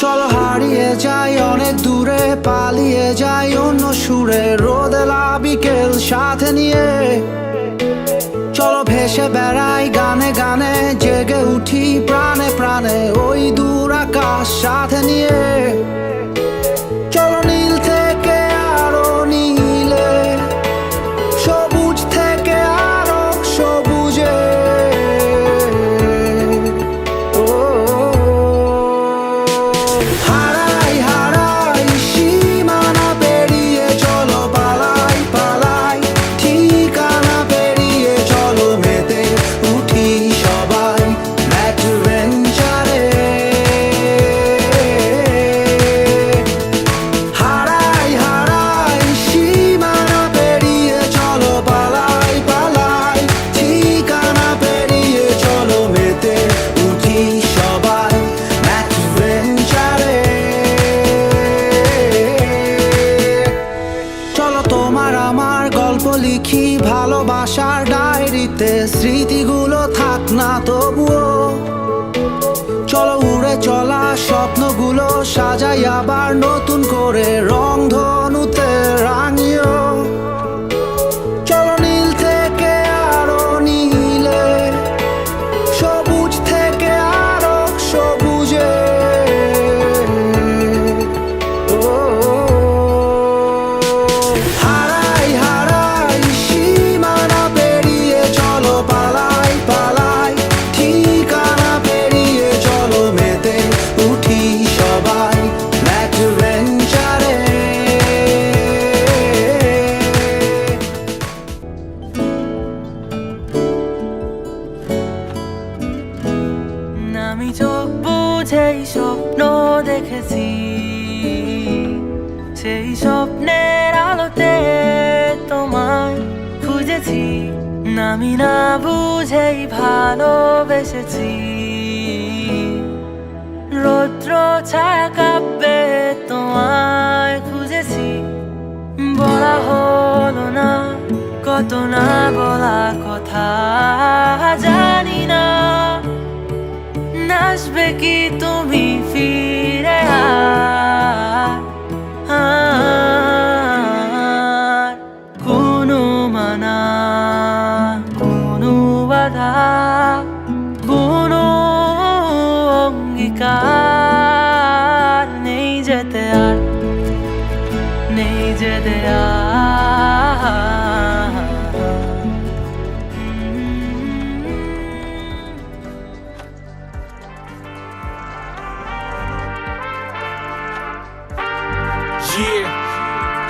চল হারিয়ে যাই, অনেক দূরে পালিয়ে যাই, অন্য সুরে রোদেলা বিকেল সাথে নিয়ে। চলো ভেসে বেড়াই, গানে গানে, জেগে উঠি প্রাণে প্রাণে, ওই দূর আকাশ সাথে নিয়ে। ডায়েরিতে স্মৃতিগুলো থাক না তবুও। চলো উড়ে চলা স্বপ্নগুলো সাজাই আবার নতুন করে রং ধনুতে বুঝেই স্বপ্ন দেখেছি, সেই স্বপ্নের আলোতে তোমায় খুঁজেছি। আমি না বুঝেই ভালোবেসেছি। রৌদ্র ছায়া কাব্যে তোমায় খুঁজেছি। বলা হলো না, কত না বলা কথা। নাচবে কি তুমি ফিরে কোনো মানা, কোনো বাধা, কোনো অঙ্গীকার নেই যেতে আর, নেই যেতে আর।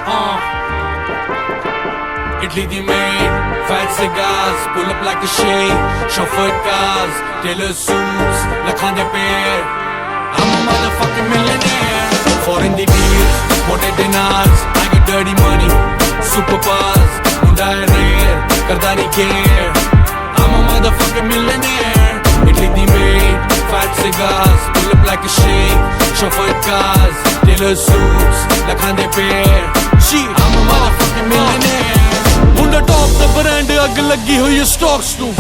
Uh. Italy the maid, fat cigars, pull up like a shade, chauffeur cars, tailor suits, lakhande pair. I'm a motherfucking millionaire. Foreign the deals, motor dinars, I get dirty money, super buzz, unda hai rare, karda care. I'm a motherfucking millionaire. Italy the maid, fat cigars, pull up like a shade, chauffeur cars, tailor suits, lakhande pair. ਲੱਗੀ ਹੋਈ stocks ਨੂੰ।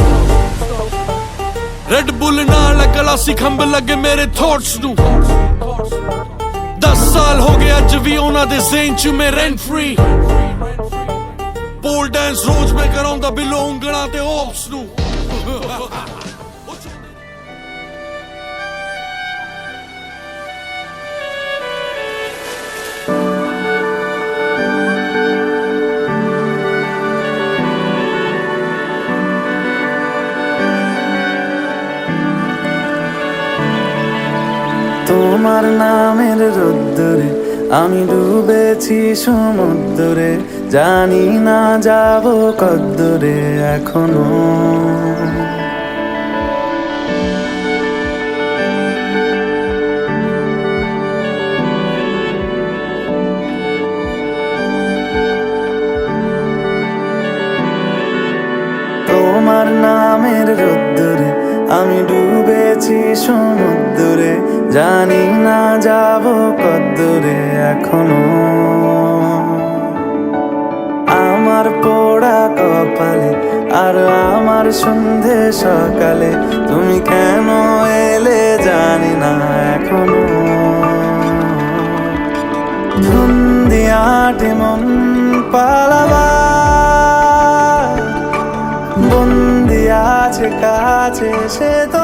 Red ਬੁੱਲ ਨਾਲ ਗਲਾਸੀ ਖੰਭ ਲੱਗੇ ਮੇਰੇ thoughts ਨੂੰ। 10 ਸਾਲ ਹੋ ਗਏ ਅੱਜ ਵੀ ਉਹਨਾਂ ਦੇ ਜ਼ੇਨ ਚ ਮੈਂ ਰੈਂਟ ਫ੍ਰੀ ਪੋਲ ਡਾਂਸ ਰੋਜ਼ ਮੈਂ ਕਰਾਉਂਦਾ ਬਿਲੋ ਉਂਗਲਾਂ ਤੇ ਔਪਸ ਨੂੰ। তোমার নামের রোদ্দুরে আমি ডুবেছি সমুদ্রে। জানি না যাব কদ্দুরে এখনও। তোমার নামের রোদ্দুরে আমি ডুবেছি সমুদ্রে, জানি না যাব কদ্দুরে এখনও। আমার পোড়া কপালে আর আমার সন্ধে সকালে, তুমি কেন এলে জানি না এখনও। ধুন্দিয়াটে মন পালাবা কাছে সে তোমার